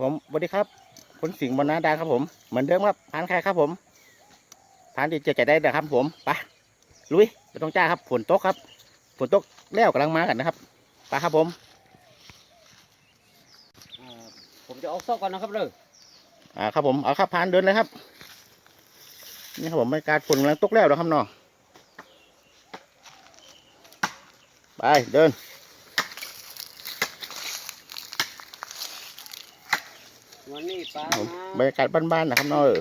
ผมสวัสดีครับคุณสิงห์บรรณาดาครับผม เหมือนเดิมครับผ่านใครครับผมผ่านที่จะจะได้นะครับผมไปลุยไม่ต้องจ้าครับฝนตกครับฝนตกแล้วกำลังมากันนะครับไปครับผมอ่าผมจะออกซอกก่อนนะครับเลยอ่าครับผมเอาครับผ่านเดินเลยครับ นี่ครับผมบรรยากาศฝนกำลังตกแล้วนะครับน้องไปเดิน วันนี้ปลา ครับ ผมมาบรรยากาศบ้านๆนะครับน้องเออ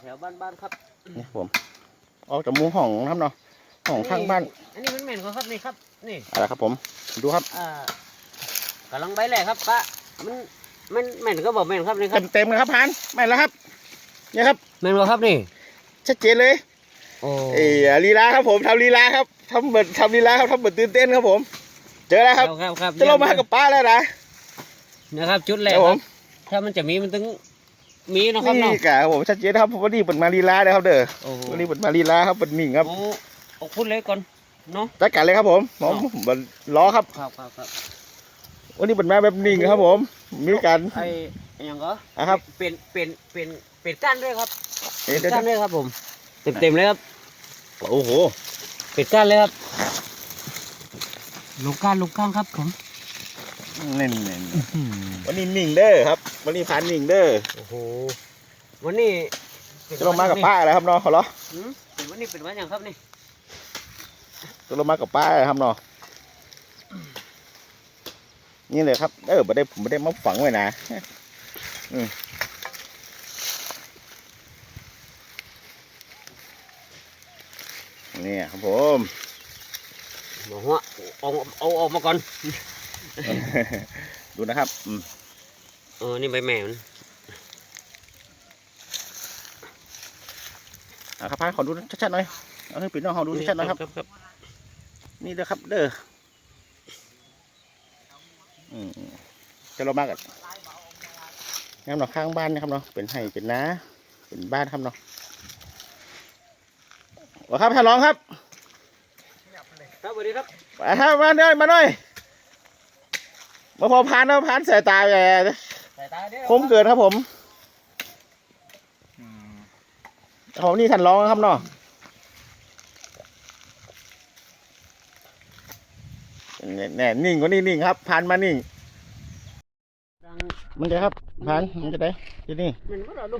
แถวๆบ้านๆครับนี่ครับผมออกจากมุมห้องนะครับน้องห้องข้างบ้าน อันนี้มันเหม็นกว่าครับนี่ครับนี่อะไรครับผมดูครับอ่ากำลังใบแหล่ครับปลามันมันเหม็นก็บอกเหม็นครับนี่คเต็รับมเต็มๆเลยครับผ่านไม่แล้วครับเนี่ยครับเหม็นกว่าครับนี่ชัดเจนเลยโอ้เอ้ยลีลาครับผมทำลีลาครับทำเหมือนทำลีลาครับทำเหมือนตื่นเต้นครับผม เจอแล้วครับครับครับจะลงมากับป้าแล้วนะนะครับ จุดแรคกรับคผรัมบ ถ้ามันจะมีมันต้องมีนะครับนี่เนาะกะครับผมชัดเจนนะครับวันนี้เป็นมาลีลานะครับเด้อโอ้โห วันนี้เป็นมาลีลาครับเป็นหนิ่งครับเอาเอาพูดเลยก่อนเนาะ จัดการเลยครับผมผมผมล้อครับครับครับครับวันนี้เป็นมาแบบหนิ่งครับ ผม มีการ ไอ้ไอ้หยังก็อะครับ เปลี่ยนเปลี่ยนเปลี่ยนเปลี่ยนก้านด้วยครับเอ๊ะเปลี่เดี๋ยนวก้านด้วยครับผม เต็มเต็มๆเลยครับโอ้โหเปลี่ยนก้านเลยครับลงก้านลงก้านครับผม น่นเน่นวันนี้หนิ่งเด้อครับ วันนี้ผ่านหนิ่งเด้อโอ้โหวันนี้จะลงมากับป้าแล้วครับเนาะขอร้อหืมเป็นวันนี้เป็นวันอย่างครับนี่จะลงมากับป้าแล้วครับเนาะนี่เลยครับเออไม่ได้ผมไม่ได้มาฝังไว้นะอืมนี่ครับผมหมอหัวเอาเอาออกมาก่อน ดูนะครับ อืมเออนี่ใบแม่มันอะครับพายขอดูชัดๆหน่อย เอาให้ปิดน้องเขาดูชัดๆหน่อยครับครับ นี่เด้อครับ เด้ออืมจะเรามากันงามเนาะข้างบ้านนะครับเนาะ เป็นไห่เป็นนาเป็นบ้านครับเนาะโอ้ครับท่านรองครับ ครับสวัสดีครับมาครับมาหน่อยมาหน่อย มาพอพานมาพานสายตาแย่สายตาเด้อคมเกินครับผมผมนี่ท่านรองนะครับเนาะแน่นิ่งกว่านี่นิ่งครับพานมานิ่งดังมันจะครับพานมันจะได้ที่นี่มันก็เราดู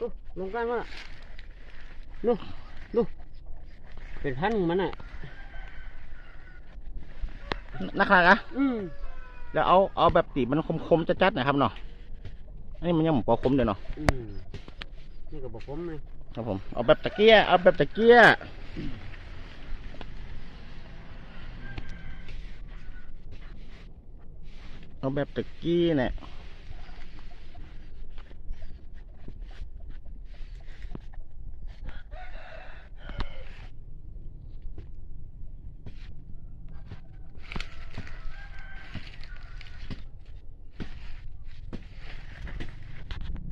ดูลงก้านว่าดูดูเป็นพันของมันอะนักขนาดอะอืม แล้วเอาเอาแบบตีมันคมๆจัดๆหนะครับเนาะอันนี้มันยังหมูปอคมเดี๋ยวเนาะอืมนี่ก็บอกผมเลยครับผมเอาแบบตะเกียเอาแบบตะเกียเอาแบบตะกี้เนี่ย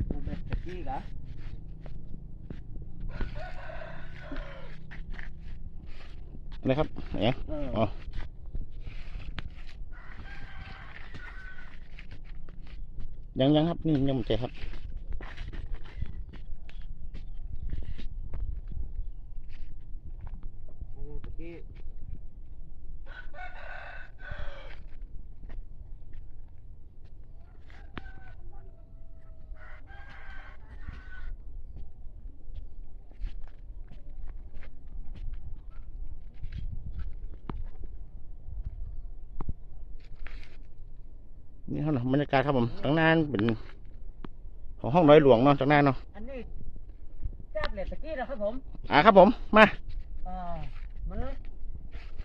เอาแบบ ตะกี้กะนะครับเนี่ยเอออ๋อยังยังครับ นี่ยังไม่เจอครับ เอาตะกี้ นี่ครับเนาะบรรยากาศครับผมตั้งนานเป็นของห้องน้อยหลวงเนาะตั้งนานเนาะอันนี้จับเหล็กตะกี้นะครับผมอ่าครับผมมาอ่ามัน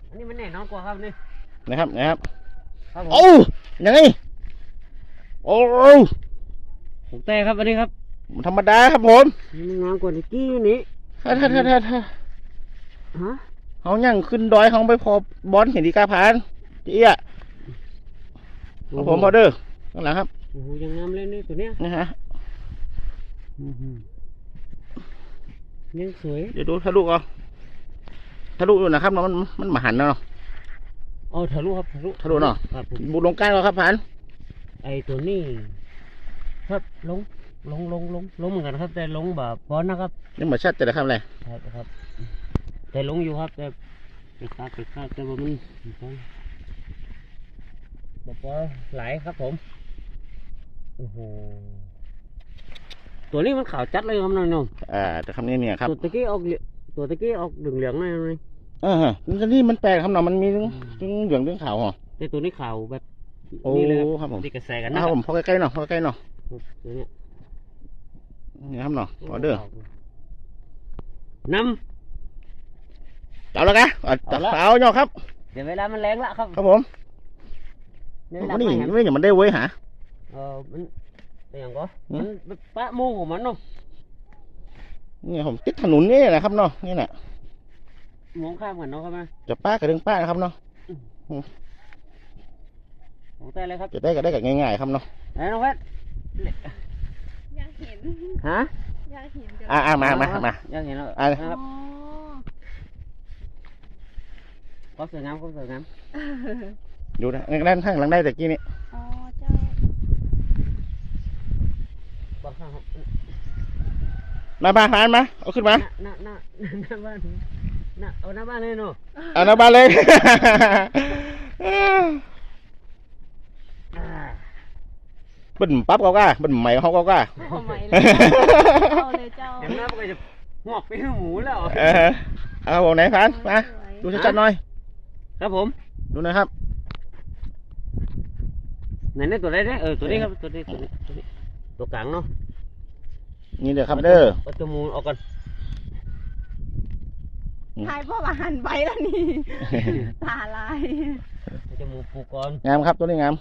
อันนี้มันแน่นอนกว่าครับนี่นะครับนะครับครับผมโอ้ยังไงโอ้ผมแต่ครับอันนี้ครับมันธรรมดาครับผมนี่มันงามกว่าตะกี้นี่ถ้าถ้าถ้าถ้าถ้าฮะเขาย่างขึ้นดอยเขาไปพอบอลเห็นดีกาพานเจี๊ยะครับผมพอเด้อข้างหลังครับโอ้โหยังงามเลยนี่ตัวเนี้ยนะฮะอื้อหือยังสวยเดี๋ยวดูทะลุเอาทะลุอยู่นะครับเนาะมันมันมาหันเนาะอ๋อทะลุครับทะลุทะลุเนาะครับผมบุลงก้านเราครับพานไอตัวนี้ ครับลงลงลงลงลงเหมือนกันครับ แต่ลงแบบพอนะครับยังมาชัดจะได้คำอะไรครับครับ แต่ลงอยู่ครับแต่ไปคาดไปคาดแต่ว่ามันแบบว่าไหลายครับผมโอ้โหตัวนี้มันขาวจัดเลยครับน้องๆอ่าแต่คำนี้เนี่ยครับ ตัวตะกี้ออกเหลืองตัวตะกี้ออกเหลืองเหลืองๆหน่อยเลยเออฮะนี่มันแปลกครับเนาะมันมีทั้งเหลืองเรื่องขาวเหรอแต่ตัวนี้ขาวแบบโอ้นี่เลยครับผมที่กระแสกันนะนะครับผมพอใกล้ๆเนาะพอใกล้ๆเนาะตัวเนี้ยนี่ครับเนาะออเดอร์น้เอาแล้วกันเอาเอาละเอาเนาะครับำเดี๋ยวเวลามันแรงละครับ ครับผม เดี๋ยวเวลานี่มันแห้งไม่อย่างมันได้เว้ยหาเออมันเป็นอย่างก็หืมมันแบบปะโมงของมันเนาะนี่ผมติดถนนนี่แหละครับเนาะนี่แหละมองข้ามกันเนาะครับนะจะป้ากับเรื่องป้านะครับเนาะของแต่เลยครับจะได้ก็ได้กับง่ายๆครับเนาะไหนน้องเพชรอยากเห็นฮะอยากเห็นเดี๋ยวอ่าอ่ามามามายังเห็นแล้วอะนะคอ๋รับอก็สวยงามก็สวยงาม ดูนะด้านข้างหลังได้แต่กี้นี่อ๋อเจ้าบอกข้างครับมาบ้านผ่านมาเอาขึ้นมาหน้าหน้าหน้าหน้าบ้านหน้าเอาหน้าบ้านเลยเนาะเอาหน้าบ้านเลยอ่าบึ้นปั๊บเขาก็บึ้นใหม่เขาก็ก็ทำไมเลยเอาเลยเจ้าเห็นหน้ามันก็จะงอกไปหูหมูแล้วเออเอาผมไหนผ่านมาสวยดูชัดๆหน่อย ครับผม ดูหนะครับ ไหนนี่ตัวไหนเนี่ยเออตัวนี้ครับตัวนี้ตัวนี้ตัวนี้ตัวกลางเนาะนี่เด้อครับเด้อเอาจมูกออกก่อนทายพ่อมาหันไปแล้วนี่ตาลายเอาจมูกปูก่อนงามครับตัวนี้งาม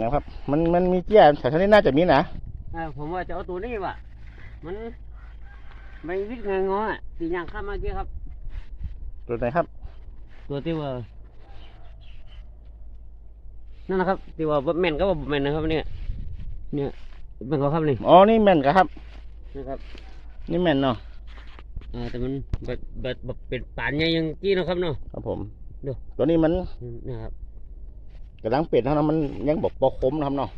งามครับ มันมันมีเจี้ยแถวๆนี้น่าจะมีนะอ่าผมว่าจะเอาตัวนี้ว่ะมันไม่วิทย์งางออะตีอย่างข้ามมาเกี้ครับ ตัวไหนครับ ตัวที่ว่า นั่นนะครับที่ว่าบ่แม่นก็ว่าบ่แม่นนะครับเนี่ยเนี่ยแม่นก็ครับนี่อ๋อนี่แม่นกะครับนะครับ นี่แม่นเนาะอ่าแต่มันแบบแบบแบบเป็นป่านใหญ่อยังกี้เนาะครับเนาะครับผมดูตัวนี้มันนี่นะครับกำลังเป็ดเท่านั้นมันยังบอกปอคมนะครับเนาะ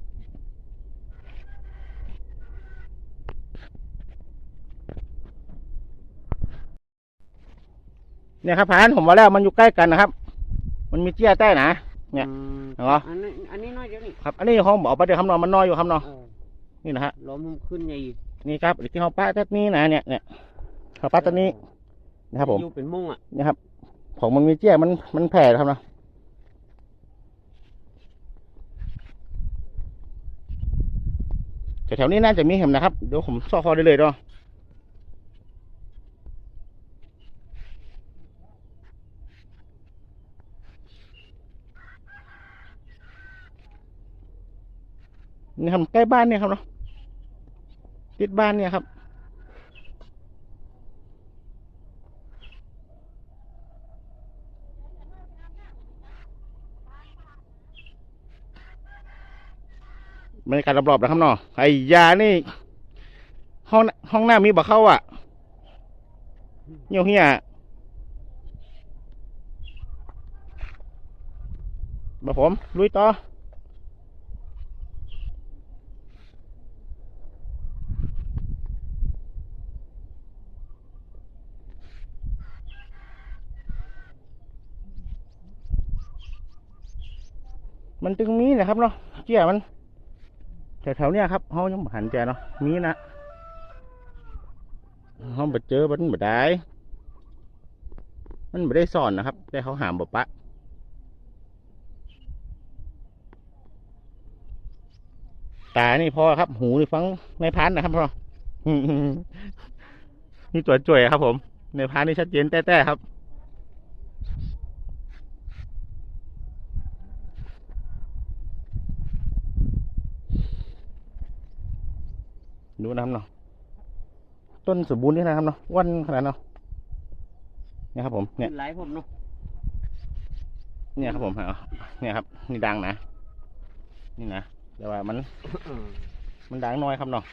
เนี่ยครับพานผมว่าแล้วมันอยู่ใกล้กันนะครับ มันมีเจี้ยใต้นะ เนี่ยอืมเหรออันนี้อันนี้น้อยเดียวนี่ครับ อันนี้ห้องบอกไปเดี๋ยวคำนอนมันน้อยอยู่คำนอนเออนี่นะฮะล้อมมันขึ้นใหญ่นี่ครับที่เขาป้าตัดนี้นะเนี่ยเนี่ยเขาป้าตัดนี้นะครับผมอยู่เป็นมุ้งอะนะครับของมันมีเจี้ยมันมันแผ่ครับเนาะแถวๆนี้น่าจะมีเห็นนะครับเดี๋ยวผมซ่อคอได้เลยเนาะ นี่ครับใกล้บ้านเนี่ยครับเนาะติดบ้านเนี่ยครับ บรรยากาศรอบๆนะครับเนาะไอ้ยานี่ ห้องห้องหน้ามีบ่เข้าอะเหี่ยวเหี้ยบ่ผมลุยต่อ มันจึงมีนะครับเนาะเกี่ยมันแถวๆเนี้ยครับเขายังหันใจเนาะมีนะเขาไปเจอมันบ่ได้ มันไม่ได้สอนนะครับ แต่เขาหามบ่ปะตานี่พอครับ หูนี่ฟังในพานนะครับพ่อนี่ตัวจ่วยครับผม ในพานนี่ชัดเจนแต้ๆครับ ดูนะครับเนาะต้นสมบูรณ์นี่นะครับเนาะอ้วันขนาดเนาะเนี่ยครับผมเนี่ยหลายผมเนาะเนี่ยครับผมเอาเนี่ยครับ นี่ดังนะ นี่นะแต่ว่ามันเออมันดังน้อยครับเนาะ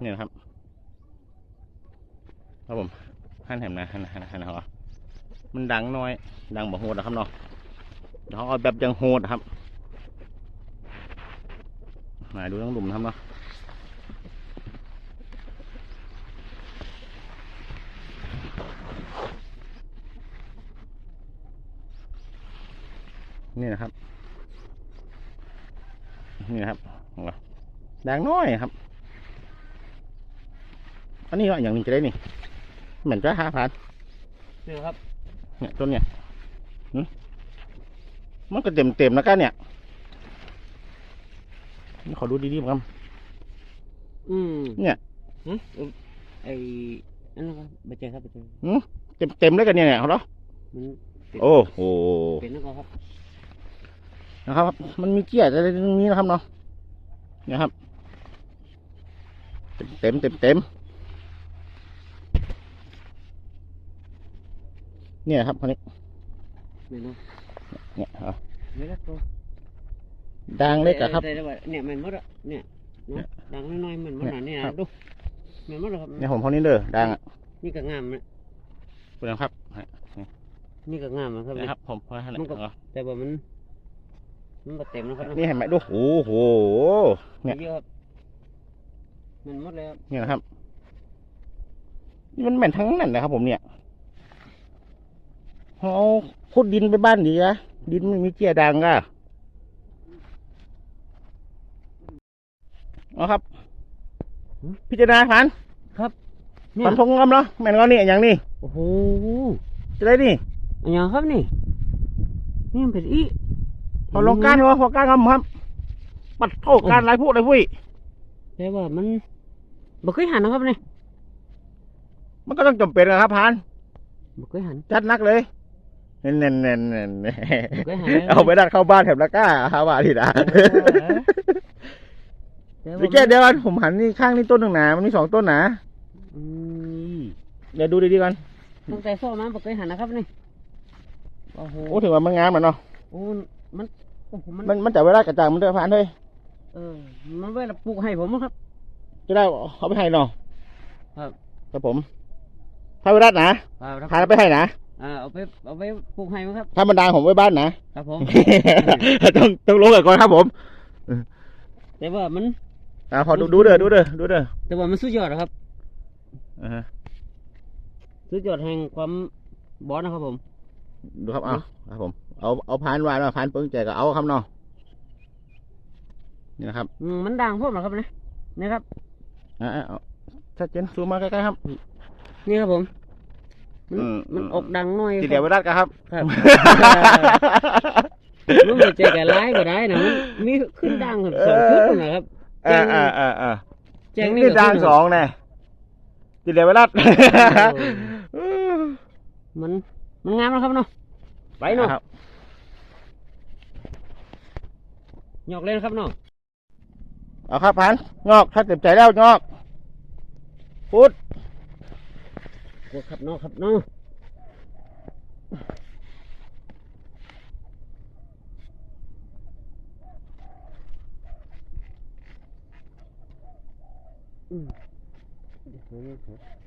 เนี่ยนะครับครับผมหันแหมนะหันหันหันหันเหรอมันดังน้อย ดังบ่โหดนะครับเนาะเขาเอาแบบยังโหดครับมาดูทั้งหลุมนะครับเนาะ นี่นะครับนี่นะครับแดงน้อยครับอันนี้ก็อย่างนี้จะได้นี่เหมือนจะห้าพันนี่ครับ เนี่ยต้นเนี่ยหึมันก็เต็มเต็มๆแล้วกันเนี่ยนี่ขอดูดีๆมั้งอืมเนี่ยฮะเออไอ้นั่นนะครับไปเจอครับไปเจอเต็มเต็มๆเลยกันเนี่ยเนี่ยเขาเนาะมันเป็นโอ้โหเป็นนั่นก็ครับ นะครับ มันมีเกี้ยอะไรตรงนี้นะครับเนาะเนี่ยครับเต็มเต็มเต็มเต็มเนี่ยครับคนนี้ไม่รู้เนี่ยเอาไม่ได้ตัวดังเล็กอะครับได้ได้ได้เนี่ยมันหมดอะเนี่ยเนาะดังน้อยๆมันหมดอะเนี่ยครับดูมันหมดอะครับเนี่ยผมเขานี้เด้อดังอะนี่ก็งามนะคุณครับ นี่ก็งามนะครับนะครับ ผมพอให้มันก็เอาแต่ว่ามัน มันก็เต็มนะครับนี่เห็นไหมดูโอ้โห เนี่ย เยอะครับมันหมดเลยครับเนี่ยนะครับนี่มันแม่นทั้งนั้นนะครับ ผมเนี่ยเอาขุดดินไปบ้านดีอะดินมันมีเจียดังอะเอาครับ พิจารณาพันเนี่ยพันพงงำเนาะแม่นก็นี่อย่างนี้โอ้โหจะได้นี่อันยังครับนี่นี่มันเป็นอี พอลงก้านเหรอพอก้านงำครับปัดเข้าการไรพูดไรพุ้ยแต่ว่ามันบ่เคยหันนะครับนี่มันก็ต้องจำเป็นนะครับพันบ่เคยหันจัดหนักเลยเน่นเน่นเน่นเน่นบ่เคยหันเอาไปดัดเข้าบ้านแถบละก้าฮาวาทีนะแต่หรืว่าอแค่เดียวกันผมหันนี่ข้างนี่ต้นหนึ่งหนา มันมีสองต้นหนาอืมเดี๋ยวดูดีๆกันตั้งแต่โซ่มาบ่เคยหันนะครับนี่โอ้โหโอ้ถือว่ามันงามมันเนาะโอ้มัน โอ้โหมันมันมันจะเวลากระจ่างมันเดือผ่านเลยเออมันเวลาปลูกให้ผมครับ จะได้เอาไปให้เนาะครับครับผมถ้าเวลานะเอาครับพาไปให้นะอ่าเอาไปเอาไปปลูกให้มั้งครับ ถ้ามันดังผมไว้บ้านนะครับผมต้องต้องลงกันก่อนครับผมแต่ว่ามันอ่าพอดูดูเด้อดูเด้อดูเด้อแต่ว่ามันสุดยอดนะครับอ่าฮะสุดยอดแห่งความบอสนะครับผม ดูครับเอาครับผมเอาเอาพานวานมาพานเปิ้งแจกก็เอาครับเนาะนี่นะครับอืมมันดังพวกนะครับนะนี่ครับอ่าเอาถ้าเจนซูมมาใกล้ๆครับ นี่ครับผมมันอืมมันออกดังหน่อยทีเดียวเวลากันครับ ครับมันไม่ใจแก่ร้ายก็ได้นะมันมีขึ้นดังครับสองขึ้นนะครับอ่าอ่าอ่าอ่าแจ้งนี่นี่ก็ดังขึ้นสองแน่ทีเดียวเวลามัน มันงามนะครับเนาะไปเนาะครับหยอกเล่นครับเนาะเอาครับพันงอกถ้าเต็มใจแล้วงอกพุดกดครับเนาะครับเนาะอืมเดี๋ยวนี้ครับ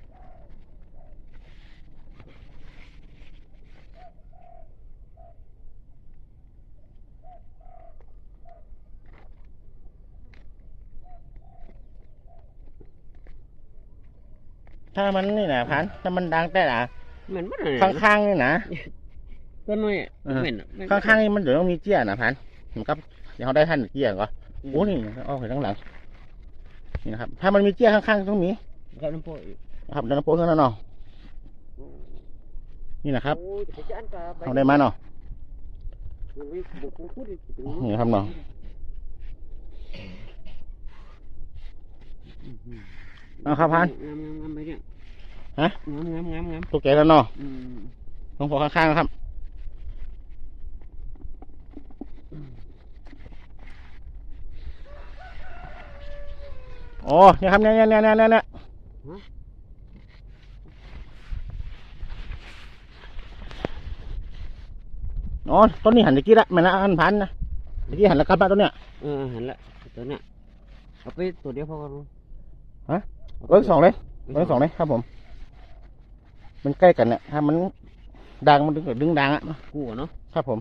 ถ้ามันนี่นะพันถ้ามันดังแต่ละเหม็นมากเลยข้างๆนี่นะต้นน้อยอะเออเหม็นอะเหม็นข้างๆนี่มันเดี๋ยวต้องมีเจี้ยนะพันมันก็เดี๋ยวเขาได้ท่านเจี้ยก็โอ้นี่เอาไปข้างหลังนี่นะครับ ถ้ามันมีเจี้ยข้างๆต้องมีครับน้ำโพยนะครับเดินโป๊ะข้างนั้นเนาะนี่นะครับโอ้ยจะอันกาไปเอาได้มาเนาะโอ้ยบุกบุกพูดอีกนี่ครับเนาะ เอาครับพันงามงามงามไปเนี่ยฮะงามงามงามงามตัวแกแล้วเนาะอืมต้องพอข้างๆนะครับโอ้เนี่ยครับเนี่ยเนี่ยเนี่ยเนี่ยเนี่ยอ๋อต้นนี้หันตะกี้ละแม่นละหันพันนะตะกี้หันละกลับมาต้นเนี้ยเออเห็นละตัวเนี้ยเอาไปตัวเดียวพอกันลูกฮะ เบอร์สองเลยเบอร์สองเลยครับผม มันใกล้กันเนี่ยถ้ามันดังมันดึงดึงดังอะกูเนาะครับผม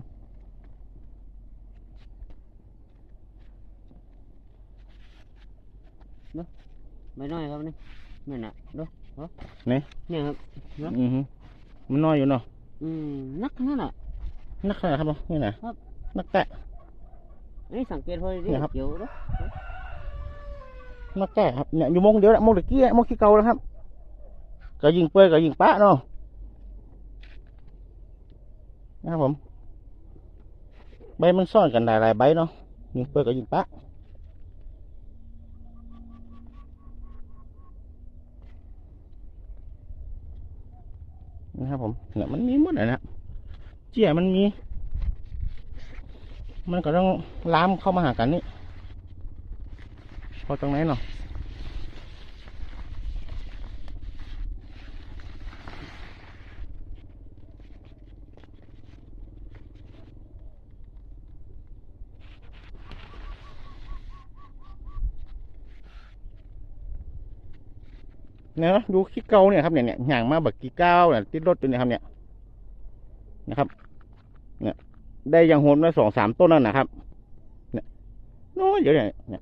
เนาะไม่น้อยครับนี่ไม่น่ะเนาะนี่เนี่ยครับอือฮึมันน้อยอยู่เนาะอือนักนั่นแหะนักขนาดครับผมนี่นะครันักแตะนี่สังเกตเพื่อนเดี๋ยวเนาะ นักแตะครับเนี่ยอยู่มงเดียวแหละมงตะกี้มงขี้เก่าแล้วครับ ก็ยิงเปื่อยก็ยิงปะเนาะนะครับผม ใบมันซ่อนกันหลายๆใบเนาะยิงเปื่อยก็ยิงปะนะครับผมเนี่ยมันมีหมดเลยนะเจี๊ยมันมี มันก็ต้องล้ามเข้ามาหากันนี่ พอตรงไหนเนาะเนี่ยนะดูขี้เกาเนี่ยครับเนี่ยเนี่ยห่างมาแบบกี่เก้าเนี่ยติดรถตัวเนี่ยครับเนี่ยนะครับ เนี่ย ได้ยังโหนมาสองสามต้นนั่นนะครับ เนี่ยน้อยเยวเนี่ยเนี่ย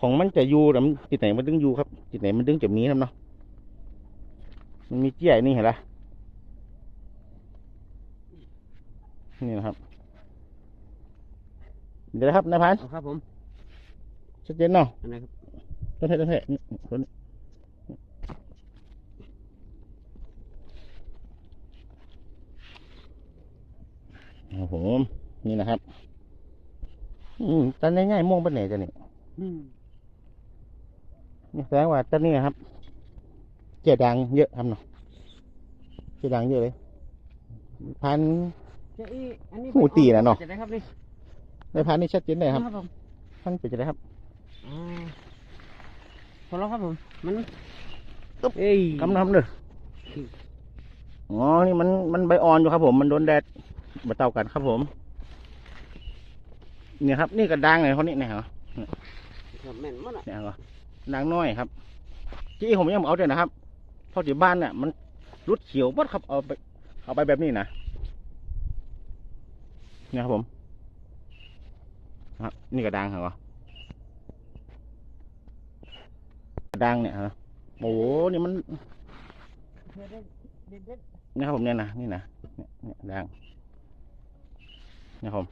ของมันจะอยู่แต่มันจิตไหนมันถึงอยู่ครับ จิตไหนมันถึงจะมีครับเนาะมันมีเจี้ยนี่เห็นละนี่นะครับเดี๋ยวนะครับนายพันเอาครับผมชัดเจนเนาะอันไหนครับต้นเทศต้นเทศนี่ต้นนี้โอ้โหนี่นะครับ อืมตอนง่ายๆม่วงเป็นไหนจะนี่อืม นี่แสดงว่าต้นนี้ครับ เจียดังเยอะครับเนาะเจียดังเยอะเลย พันเจะอีอันนี้หูตีน่ะเนาะ จะได้ครับนี่ในพันนี่ชัดเจนเลยครับครับผมพันเป็นจะได้ครับอ่าพอแล้วครับผม มันเอ้ยกำน้ำเลยอ๋อ นี่มัน มันใบอ่อนอยู่ครับผม มันโดนแดดมาเต่ากันครับผม เนี่ยครับ นี่กระดังเลยเขานี่เนี่ยเหรอครับแม่นมันอะเนี่ยเหรอ ดังน้อยครับจี้ผมยังเอาเดี๋ยนะครับเพราะที่บ้านเนี่ยมันรุดเขียวปัดครับเอาไปเอาไปแบบนี้นะเนี่ยครับผมครับนี่กระดังเหรอกระดังเนี่ยเหรอโอ้โหนี่มันเนี่ยครับผมเนี่ยนะนี่นะเนี่ยเนี่ยดังเนี่ยครับผม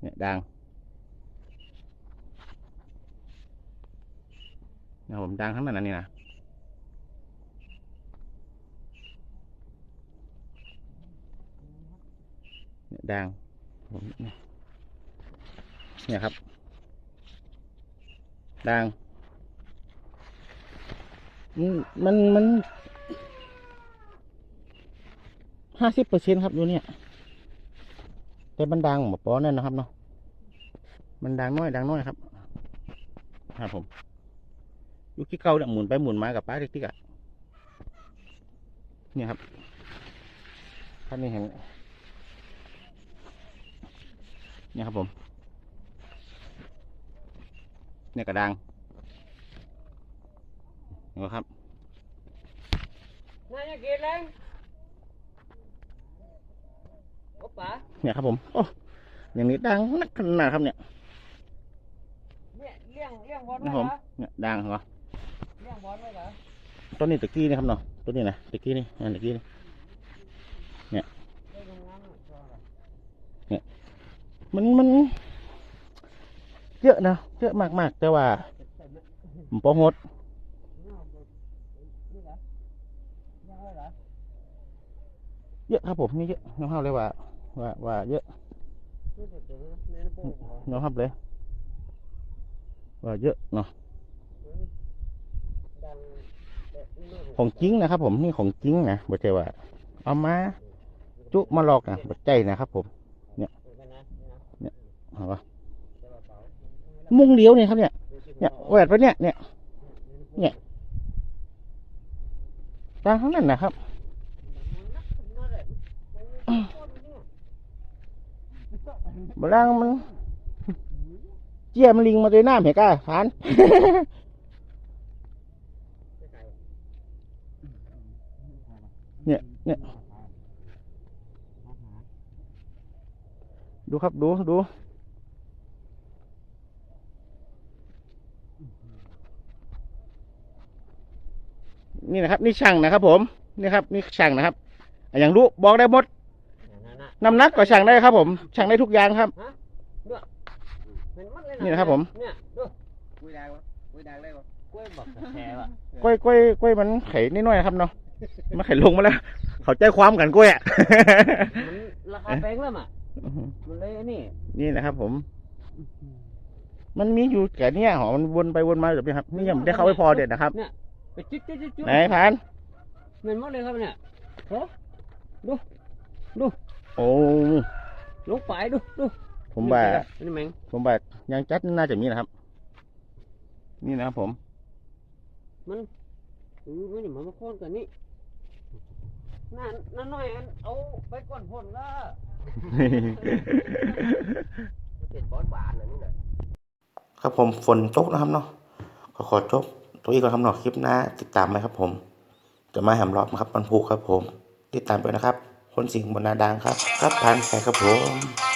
เนี่ยดัง นี่ยครับผมดังทั้งนั้นนี่นะเนี่ยดังผมเนี่ยเนี่ยครับดังมันมันมันห้าสิบเปอร์เซ็นครับอยู่เนี่ย แต่มันดังแบบปอนั่นนะครับเนาะมันดังน้อยดังน้อยครับ ครับผม อยู่ที่เก่าเนี่ยหมุนไปหมุนมากับป้าติ๊กๆอะเนี่ยครับท่านนี้เห็นเนี่ยครับผม เนี่ยกระดังเห็นไหมครับนายจะกินเลยโอ้ป๋าเนี่ยครับผมโอ้อย่างนี้ดังนักขนาดครับเนี่ยเนี่ยเลี้ยงเลี้ยงบอลนะไว้ผมเหรอเนี่ยดังเหรอ ต้นนี้ตะกี้นะครับเนาะต้นนี้นะตะกี้นี่อันตะกี้นี่ได้โรงงานน่ะชอบเหรอมันมันเยอะนะเยอะมากๆ แต่ว่าผมปอหดเนี่ยเอาไปนี่เหรอเลี้ยงไว้เหรอเยอะครับผมนี่เยอะน้องเฮาเลยว่า ว่าว่าเยอะนี่เดี๋ยวๆในน้ำโป่งเหรอน้องครับเลยว่าเยอะเนาะ ดังแต่นี่ลูก ของจริงนะครับ ผมนี่ของจริงนะบ่ใช่ว่า เอามา จุมาลอกนะบ่ใจนะครับ ผมเออกันนะนี่นะเอาวะเดี๋ยเอาเป๋ามุงเลี้ยวเนี่ยครับ เนี่ย เนี่ยแหวดไปเนี่ยเนี่ย เนี่ยดังทั้งนั้นนะครับบลังมันเจียมันลิงมาด้วยน้ำเห็นก้าทาน เนี่ยเนี่ยดูครับดูดูนี่นะครับ นี่ช่างนะครับ ผมนี่ครับ นี่ช่างนะครับอย่างรู้บอกได้หมดน้ำหนักก็ช่างได้ครับ ผมช่างได้ทุกอย่างครับนี่นะครับ ผมกล้วยดักล้วยแฉะกล้วยกล้วยกล้วยมันไข่นิดหน่อยครับเนาะ มันไข่ลงมาแล้ว เขาใจความกันกล้วยอะมันราคาแพงแล้วอะมันเลยอันนี่นี่นะครับผม มันมีอยู่แค่เนี้ยหอมันวนไปวนมาแบบนี้ครับนี่ยังไม่ได้เข้าไปพอเด็ดนะครับไปจุดจุดจุดจุดไหนพานเห็นมัดเลยครับเนี่ยเฮ้ดูโอ้ลงไปดูดูผมว่านี่แมงผมว่ายังจัดน่าจะมีนะครับ นี่นะครับผม มันเออมันนี่มันมาโค่นกันนี่ นั่นนั่นหน่อยอันเอาไปก่อนพ่นละเป็นบอสหวานอันนี้น่ะครับผมฝนตกนะครับเนาะขอขอจบตัวนี้ก่อนครับเนาะคลิปหน้าติดตามไหมครับ ผม จะมาแหมรอบนะครับมันผูกครับผม ติดตามไปนะครับ คนสิงห์บนนาดังครับ ครับพันใครครับผม